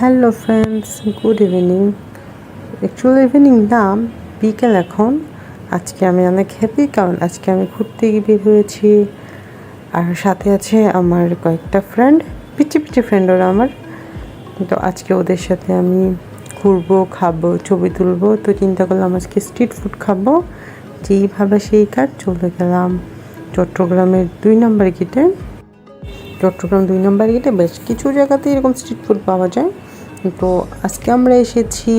Hello friends good evening actually evening না, বিকেল এখন। আজকে আমি অনেক হ্যাপি কারণ আজকে আমি ঘুরতে গিয়ে বের হয়েছি। আর সাথে আছে আমার কয়েকটা ফ্রেন্ড পিচি পিচি ফ্রেন্ড ওরা আমার। তো আজকে ওদের সাথে আমি ঘুরবো, খাব, ছবি তুলবো। তো চিন্তা করলাম আজকে স্ট্রিট ফুড খাব। যেইভাবে সেই কাজ, চলে গেলাম। চট্টগ্রামের দুই নম্বর গেটে চট্টগ্রাম দুই নম্বর গেটে বেশ কিছু জায়গাতে এরকম স্ট্রিট ফুড পাওয়া যায়। তো আজকে আমরা এসেছি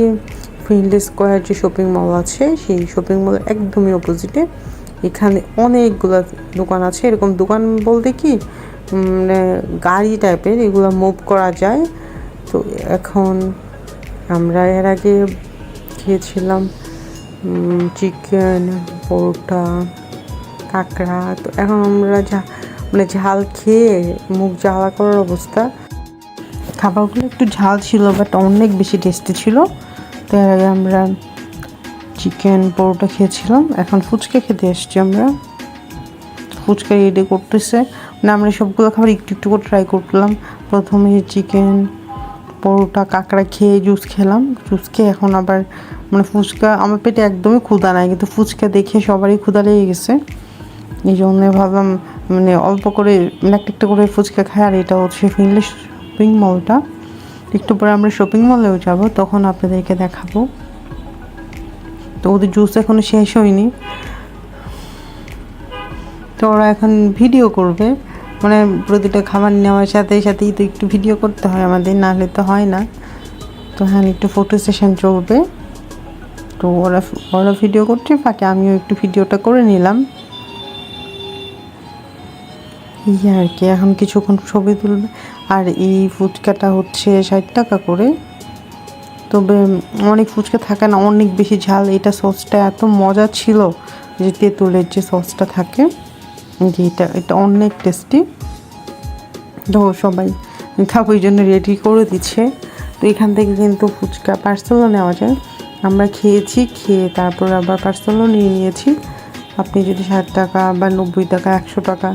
ফিল্ড স্কোয়ার যে শপিং মল আছে, সেই শপিং মল একদমই অপোজিটে এখানে অনেকগুলো দোকান আছে। এরকম দোকান বলতে কি? মানে গাড়ি টাইপের এগুলো মুভ করা যায়। তো এখন আমরা এর আগে খেয়েছিলাম চিকেন পরোটা, কাঁকড়া। তো এখন আমরা যা মানে ঝাল খেয়ে মুখ জ্বালা করার অবস্থা। খাবারগুলো একটু ঝাল ছিল বাট অনেক বেশি টেস্টি ছিল। তো এর আগে আমরা চিকেন পরোটা খেয়েছিলাম। এখন ফুচকা খেতে এসছি আমরা। ফুচকা রেডি করতেছে। মানে আমরা সবগুলো খাবার একটু একটু করে ট্রাই করলাম। প্রথমে চিকেন পরোটা, কাঁকড়া খেয়ে জুস খেলাম। জুস খেয়ে এখন আবার মানে ফুচকা আমার পেটে একদমই ক্ষুধা নাই, কিন্তু ফুচকা দেখে সবারই ক্ষুধা লেগে গেছে। এই জন্য ভাবলাম মানে অল্প করে মানে একটা একটা করে ফুচকা খাই আর এটা হচ্ছে ফিনলে শপিং মলটা একটু পরে আমরা শপিং মলেও যাব, তখন আপনাদেরকে দেখাবো। তো ওদের জুস এখনও শেষ হয়নি। তো ওরা এখন ভিডিও করবে। মানে প্রতিটা খাবার নেওয়ার সাথে সাথেই তো একটু ভিডিও করতে হয় আমাদের, নাহলে তো হয় না। তো হ্যাঁ একটু ফটো সেশন চলবে। তো ওরা ওরা ভিডিও করছে ফাঁকে আমিও একটু ভিডিওটা করে নিলাম। ইয়ে আর কি, এখন কিছুক্ষণ ছবি তুলবে। আর এই ফুচকাটা হচ্ছে ষাট টাকা করে। তবে অনেক ফুচকা থাকে না, অনেক বেশি ঝাল। এটা সসটা এত মজা ছিল যে তেঁতুলের যে সসটা থাকে, যে এটা এটা অনেক টেস্টি তো সবাই খাব এই জন্য রেডি করে দিচ্ছে। তো এখান থেকে কিন্তু ফুচকা পার্সেলও নেওয়া যায়। আমরা খেয়েছি, খেয়ে তারপর আবার পার্সেলও নিয়ে নিয়েছি। আপনি যদি ষাট টাকা বা নব্বই টাকা, একশো টাকা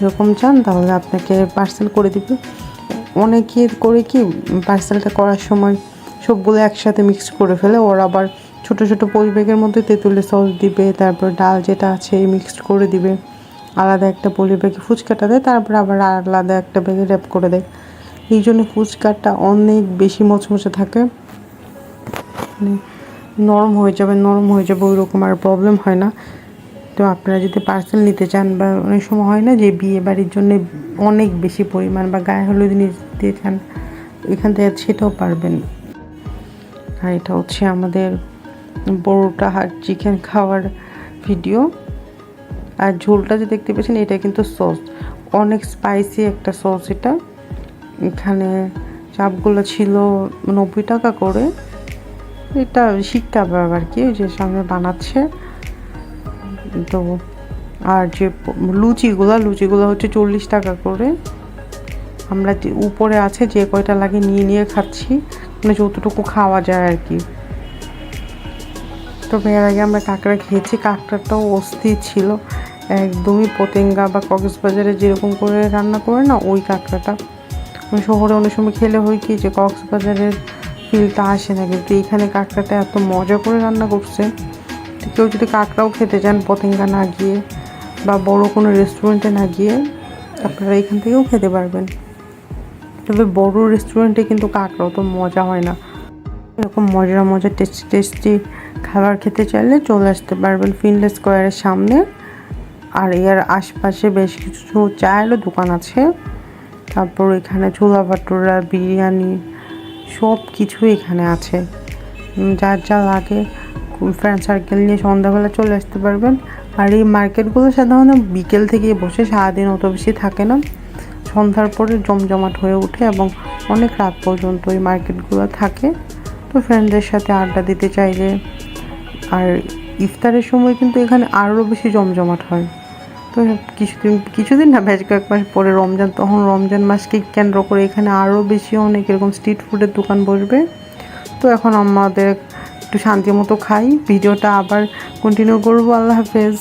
এরকম চান, তাহলে আপনাকে পার্সেল করে দিবে। অনেকে করে কি পার্সেলটা করার সময় সবগুলো একসাথে মিক্স করে ফেলে, ওরা আবার ছোট ছোট পরিবেগের মধ্যে তেঁতুলের সস দিবে, তারপর ডাল যেটা আছে মিক্সড করে দিবে। আলাদা একটা পলিব্যাগে ফুচকাটা দেয়, তারপর আবার আলাদা একটা ব্যাগে র্যাপ করে দেয়। এই জন্য ফুচকাটা অনেক বেশি মচমচে থাকে। মানে নরম হয়ে যাবে, নরম হয়ে যাবে ওই রকম আর প্রবলেম হয় না। তো আপনারা যদি পার্সেল নিতে চান বা অনেক সময় হয় না যে বিয়ে বাড়ির জন্য অনেক বেশি পরিমাণ বা গায়ে হলুদ নিতে চান, এখান থেকে সেটাও পারবেন। আর এটা হচ্ছে আমাদের বড়োটা হাট চিকেন খাওয়ার ভিডিও আর ঝোলটা যে দেখতে পেয়েছেন, এটা কিন্তু সস অনেক স্পাইসি একটা সস এটা। এখানে চাপগুলো ছিল নব্বই টাকা করে। এটা শিক্ষা আর কি, ওই যে সামনে বানাচ্ছে। তো আর যে লুচিগুলো লুচিগুলো হচ্ছে চল্লিশ টাকা করে। আমরা যে উপরে আছে যে কয়টা লাগে নিয়ে নিয়ে খাচ্ছি। মানে যতটুকু খাওয়া যায় আর কি। তো এর আগে আমরা কাঁকড়া খেয়েছি। কাঁকড়াটাও অস্থির ছিল। একদমই পতেঙ্গা বা কক্সবাজারে যেরকম করে রান্না করে না, ওই কাঁকড়াটা। মানে শহরে অনেক সময় খেলে হয় কি যে কক্সবাজারের ফিলটা আসে না। কিন্তু এখানে কাঁকড়াটা এত মজা করে রান্না করছে। কেউ যদি কাঁকড়াও খেতে চান, পতেঙ্গা না গিয়ে বা বড় কোনো রেস্টুরেন্টে না গিয়ে, আপনারা এখান থেকেও খেতে পারবেন। তবে বড় রেস্টুরেন্টে কিন্তু কাঁকড়া তো মজা হয় না। এরকম মজা মজা টেস্টি টেস্টি খাবার খেতে চাইলে চলে আসতে পারবেন ফিনলে স্কোয়ারের সামনে। আর এর আশপাশে বেশ কিছু চায়েরও দোকান আছে। তারপর এখানে ছোলা ভাটুরা, বিরিয়ানি সব কিছু এখানে আছে। যার যা লাগে ফ্রেন্ড সার্কেল নিয়ে সন্ধ্যাবেলা চলে আসতে পারবেন। আর এই মার্কেটগুলো সাধারণত বিকেল থেকে বসে, সারাদিন অত বেশি থাকে না। সন্ধ্যার পরে জমজমাট হয়ে ওঠে এবং অনেক রাত পর্যন্ত এই মার্কেটগুলো থাকে। তো ফ্রেন্ডদের সাথে আড্ডা দিতে চাইলে। আর ইফতারের সময় কিন্তু এখানে আরও বেশি জমজমাট হয়। তো কিছুদিন কিছুদিন না, বেশ কয়েক মাস পরে রমজান, তখন রমজান মাসকে কেন্দ্র করে এখানে আরও বেশি অনেক এরকম স্ট্রিট ফুডের দোকান বসবে। তো এখন আমাদের একটু শান্তি মতো খাই। ভিডিওটা আবার কন্টিনিউ করব। আল্লাহ হাফেজ।